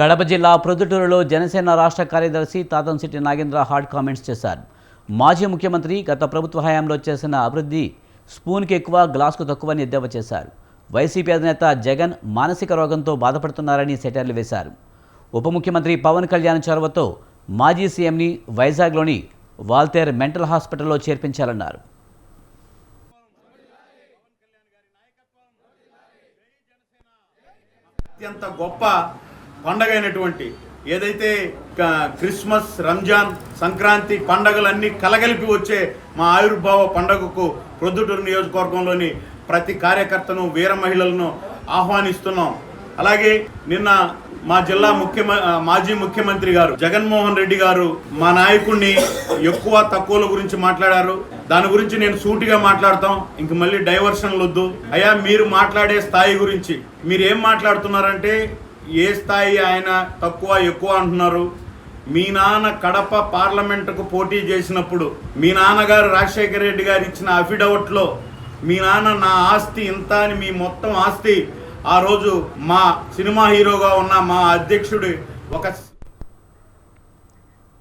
కడప జిల్లా ప్రొద్దుటూరులో జనసేన రాష్ట్ర కార్యదర్శి తాతంశెట్టి నాగేంద్ర హార్డ్ కామెంట్స్ చేశారు. మాజీ ముఖ్యమంత్రి గత ప్రభుత్వ హయాంలో చేసిన అభివృద్ధి స్పూన్కి ఎక్కువ గ్లాస్కు తక్కువని ఎద్దేవా చేశారు. వైసీపీ అధినేత జగన్ మానసిక రోగంతో బాధపడుతున్నారని సెటర్లు వేశారు. ఉప ముఖ్యమంత్రి పవన్ కళ్యాణ్ చొరవతో మాజీ సీఎంని వైజాగ్లోని వాల్తేర్ మెంటల్ హాస్పిటల్లో చేర్పించాలన్నారు. అత్యంత గొప్ప పండగ అయినటువంటి ఏదైతే క- క్రిస్మస్ రంజాన్ సంక్రాంతి పండగలన్నీ కలగలిపి వచ్చే మా ఆవిర్భావ పండగకు ప్రొద్దుటూరు నియోజకవర్గంలోని ప్రతి కార్యకర్తను వీర మహిళలను ఆహ్వానిస్తున్నాం. అలాగే నిన్న మా జిల్లా ముఖ్యమ మాజీ ముఖ్యమంత్రి గారు జగన్మోహన్ రెడ్డి గారు మా నాయకుడిని ఎక్కువ తక్కువల గురించి మాట్లాడారు. దాని గురించి నేను సూటిగా మాట్లాడతాం. ఇంక మళ్ళీ డైవర్షన్లు వద్దు అయ్యా మీరు మాట్లాడే స్థాయి గురించి. మీరు ఏం మాట్లాడుతున్నారంటే ఏ స్థాయి ఆయన తక్కువ ఎక్కువ అంటున్నారు? మీ నాన్న కడప పార్లమెంటుకు పోటీ చేసినప్పుడు మీ నాన్నగారు రాజశేఖర రెడ్డి గారు ఇచ్చిన అఫిడవిట్లో మీ నాన్న నా ఆస్తి ఇంత అని మీ మొత్తం ఆస్తి ఆ రోజు మా సినిమా హీరోగా ఉన్న మా అధ్యక్షుడి ఒక